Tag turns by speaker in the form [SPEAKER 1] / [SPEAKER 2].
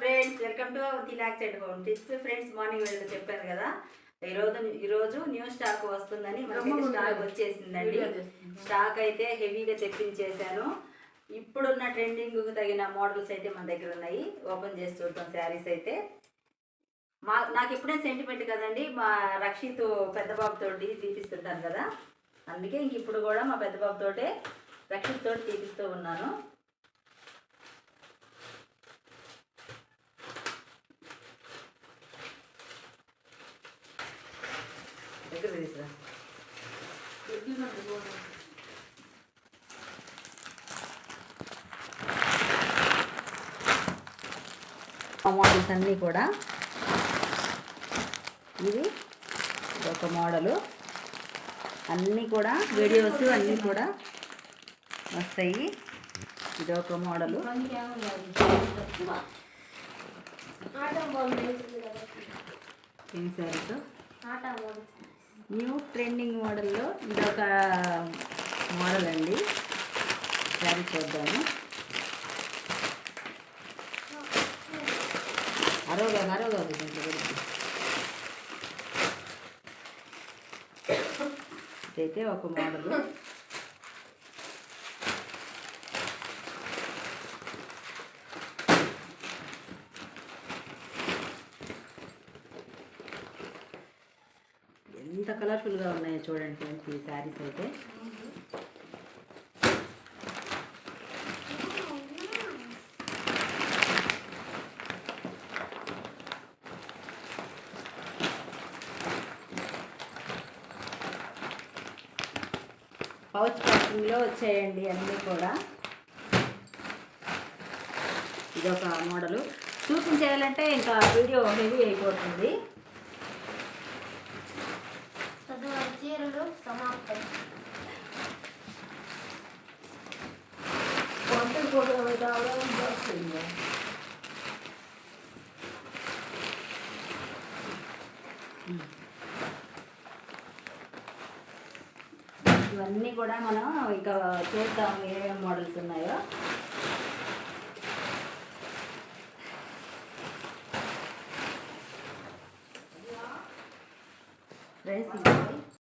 [SPEAKER 1] Friends welcome to తిలాక్స్ and home tips friends morning వెళ్ళి చెప్పాను కదా. ఈరోజు ఈరోజు న్యూ స్టాక్ వస్తుందని మనకి స్టాక్ వచ్చేసిందండి. స్టాక్ అయితే హెవీగా తెప్పించేశాను. ఇప్పుడున్న ట్రెండింగ్ తగిన మోడల్స్ అయితే మన దగ్గర ఉన్నాయి. ఓపెన్ చేసి చూద్దాం శారీస్ అయితే. మా నాకు ఇప్పుడే సెంటిమెంట్ కదండి మా రక్షిత్ పెద్ద బాబుతోటి తీపిస్తుంటాను కదా. అందుకే ఇంక ఇప్పుడు కూడా మా పెద్ద బాబుతోటే రక్షిత్ తోటి తీపిస్తూ ఉన్నాను. దగ్గర తీసురా? మోడల్స్ అన్నీ కూడా. ఇది ఒక మోడలు. అన్నీ కూడా వీడియోస్ అన్నీ కూడా వస్తాయి. ఇది ఒక మోడలు. ఏం సారీస్ న్యూ ట్రెండింగ్ మోడల్లో ఇది ఒక మోడల్ అండి. శారీ చూద్దాము. అరవగా అరవగా దీంట్లో ఇదైతే ఒక మోడల్. ఎంత కలర్ఫుల్గా ఉన్నాయో చూడండి ఫ్రెండ్స్ ఈ శారీస్ అయితే. పౌచ్ ప్యాకింగ్లో వచ్చాయండి అన్నీ కూడా. ఇదొక మోడలు. చూపించేయాలంటే ఇంకా వీడియో హెవీ అయిపోతుంది.
[SPEAKER 2] చీరలు సమాప్తం.
[SPEAKER 1] వంటలు కూడా వస్తుంది ఇవన్నీ కూడా మనం ఇక చూద్దాం. ఏమేమి మోడల్స్ ఉన్నాయో. రైస్